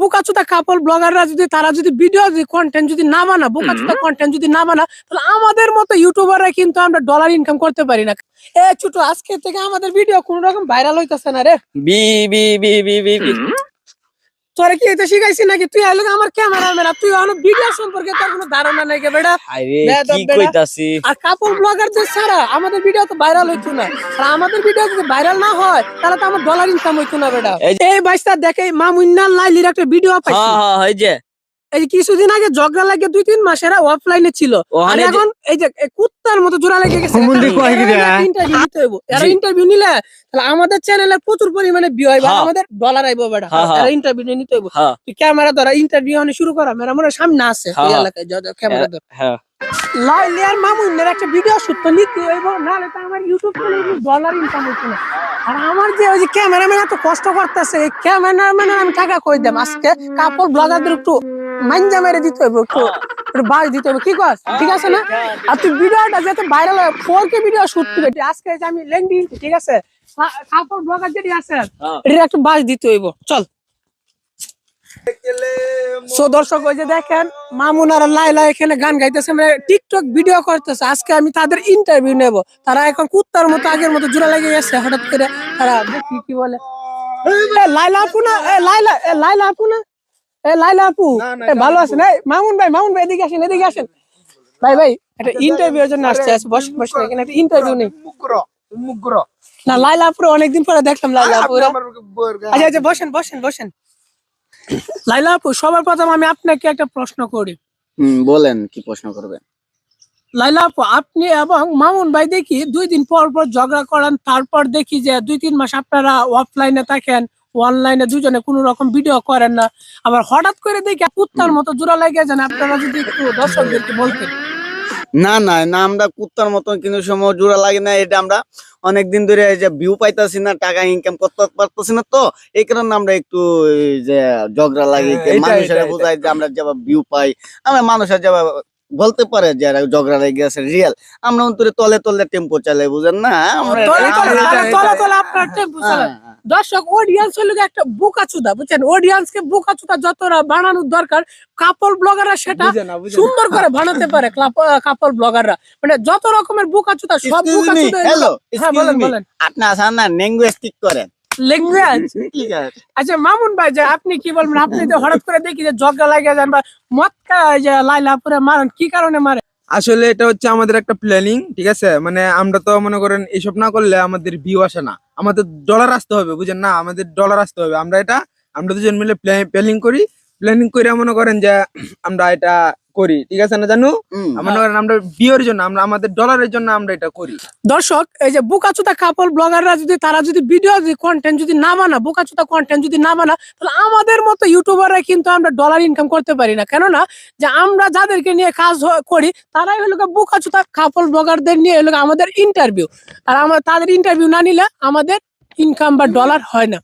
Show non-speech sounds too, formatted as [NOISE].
বুকাচুদা কাপল ব্লগাররা যদি তারা যদি ভিডিও যদি কন্টেন্ট যদি না বানা বোকাচুদা কন্টেন্ট যদি না বানা তাহলে আমাদের মতো ইউটিউবাররা কিন্তু আমরা ডলার ইনকাম করতে পারি না। এ ছোট আজকে থেকে আমাদের ভিডিও কোন রকম ভাইরাল হইতেছে না রে। বি বি বি বি বি বি। তোরা কি এটা শিখাইছি নাকি? তুই আইলো আমার ক্যামেরাম্যান তুই অনেক ভিডিও সম্পর্কে তোর কোনো ধারণা নাই কে বেটা। আরে বেয়াদব কি কইতাছি? আর কাপল ব্লগার যে আমাদের ভিডিও তো ভাইরাল হইতো না। আর আমাদের ভিডিও যদি ভাইরাল না হয় তাহলে তো আমার ডলার ইনকাম হইতো না বেটা। এই- দেখে মামুন্না লাইলির একটা ভিডিও পাইছি। হ্যাঁ হ্যাঁ এই যে এই যে কিছুদিন আগে ঝগড়া লাগে দুই তিন মাস এরা অফলাইনে ছিল। আর এখন এই যে কুত্তার মতো জোড়া লেগে গেছে? ইন্টারভিউ নিতে হইব। এরা ইন্টারভিউ নিলে তাহলে আমাদের চ্যানেলে প্রচুর পরিমাণে ভিউ হইবে হ্যাঁ। আমাদের ডলার আইবো বেটা। হ্যাঁ, হ্যাঁ। এরা ইন্টারভিউ নিতে হইব। হ্যাঁ। তুই ক্যামেরা ধরা ইন্টারভিউ অনেক শুরু করা। মেরা মোর সামনে আছে হ্যাঁ, এই হ্যাঁ। এলাকায়। ক্যামেরা ধর। হ্যাঁ। মামুনের একটা ভিডিও শুট তো নিতে হইব নাহলে তো আমার ইউটিউব চ্যানেলে ডলার ইনকাম হইতো না। আর আমার যে ওই যে ক্যামেরাম্যান এত কষ্ট করতেছে এই ক্যামেরাম্যান আমি টাকা কই দেব? আজকে কাপড় ব্লগারদের একটু মাইঞ্জা মেরে দিতে হইব একটু বাস দিতে হবে। কি কর ঠিক আছে না? আর তুই ভিডিওটা যাতে ভাইরাল হয় ফোর কে ভিডিও শুট করবে। আজকে আমি লেন্ডি ঠিক আছে? কাপড় ব্লগার যেটি আছে হ্যাঁ। এটা একটু বাস দিতে হইব। চল। সো দর্শক ওই যে দেখেন মামুন আর লাইলা এখানে গান গাইতেছে মানে টিকটক ভিডিও করতেছে। আজকে আমি তাদের ইন্টারভিউ নেব। তারা এখন কুত্তার মতো আগের মতো জোড়া লেগে গেছে। হঠাৎ করে তারা দেখি কি বলে। লাইলা আপু না লাইলা লাইলা আপু না? এ লাইলা আপু ভালো আছেন? মামুন ভাই মামুন ভাই এদিকে আসেন এদিকে আসেন। ভাই ভাই একটা ইন্টারভিউ এর জন্য আসছে বসেন বসেন এখানে একটা ইন্টারভিউ নেই। না লাইলা আপুর অনেকদিন পরে দেখলাম লাইলা আপুর। আচ্ছা আচ্ছা বসেন বসেন বসেন। লাইলা আপু সবার প্রথম আমি আপনাকে একটা প্রশ্ন করি। হুম বলেন কি প্রশ্ন করবেন? লাইলা আপু আপনি এবং মামুন ভাই দেখি দুই দিন পর পর ঝগড়া করেন তারপর দেখি যে দুই তিন মাস আপনারা অফলাইনে থাকেন অনলাইনে দুজনে কোনো রকম ভিডিও করেন না। আবার হঠাৎ করে দেখি কুত্তার মতো জোড়া লাগে যান। আপনারা যদি একটু দর্শকদেরকে বলতেন। না না না আমরা কুত্তার মতন কিন্তু সময় জোড়া লাগে না। এটা আমরা অনেকদিন ধরে এই যে ভিউ পাইতাছি না টাকা ইনকাম করতে পারতেছি না তো। এই কারণে আমরা একটু যে ঝগড়া লাগে হ্যাঁ, মানুষের এটা। বোঝাই যে আমরা যেভাবে ভিউ পাই আমরা মানুষের যেভাবে বলতে পারে যে ঝগড়া লেগে গেছে রিয়েল আমরা অন্তরে তলে তলে টেম্পো চালাই বুঝেন না? আমরা দর্শক অডিয়েন্স হলো গিয়ে একটা বুকাচুদা বুঝছেন? অডিয়েন্স কে বুকাচুদা যতটা বানানোর দরকার কাপল ব্লগাররা সেটা। সুন্দর করে বানাতে পারে [LAUGHS] কাপল ব্লগাররা মানে যত রকমের বুকাচুদা সব বুকাচুদা হ্যাঁ বলেন. বলেন। আপনি আসান না ল্যাঙ্গুয়েজ ঠিক করেন ল্যাঙ্গুয়েজ আচ্ছা মামুন ভাই যে আপনি কি বলবেন? আপনি তো হঠাৎ করে দেখি যে ঝগড়া লাগে যান বা মতকা যে লাইলা পুরে মারেন কি কারণে মারে আসলে এটা হচ্ছে আমাদের একটা প্ল্যানিং ঠিক আছে? মানে আমরা তো মনে করেন এসব না করলে আমাদের ভিউ আসে না। আমাদের ডলার আসতে হবে, বুঝেন না? আমাদের ডলার আসতে হবে। আমরা এটা, আমরা দুজন মিলে প্ল্যানিং করি। প্ল্যানিং করে মনে করেন যে আমরা এটা করি ঠিক আছে না জানু? মনে করেন আমরা বিয়ের জন্য আমরা আমাদের ডলারের জন্য আমরা এটা করি। দর্শক এই যে বুকাচুদা কাপল ব্লগাররা যদি তারা যদি ভিডিও যদি কন্টেন্ট যদি না বানা বুকাচুদা কন্টেন্ট যদি না বানা তাহলে আমাদের মতো ইউটিউবাররা কিন্তু আমরা ডলার ইনকাম করতে পারি না। কেননা যে আমরা যাদেরকে নিয়ে কাজ করি তারাই হলো গিয়ে বুকাচুদা কাপল ব্লগারদের নিয়ে হলো আমাদের ইন্টারভিউ আর আমরা তাদের ইন্টারভিউ না নিলে আমাদের ইনকাম বা ডলার হয় না।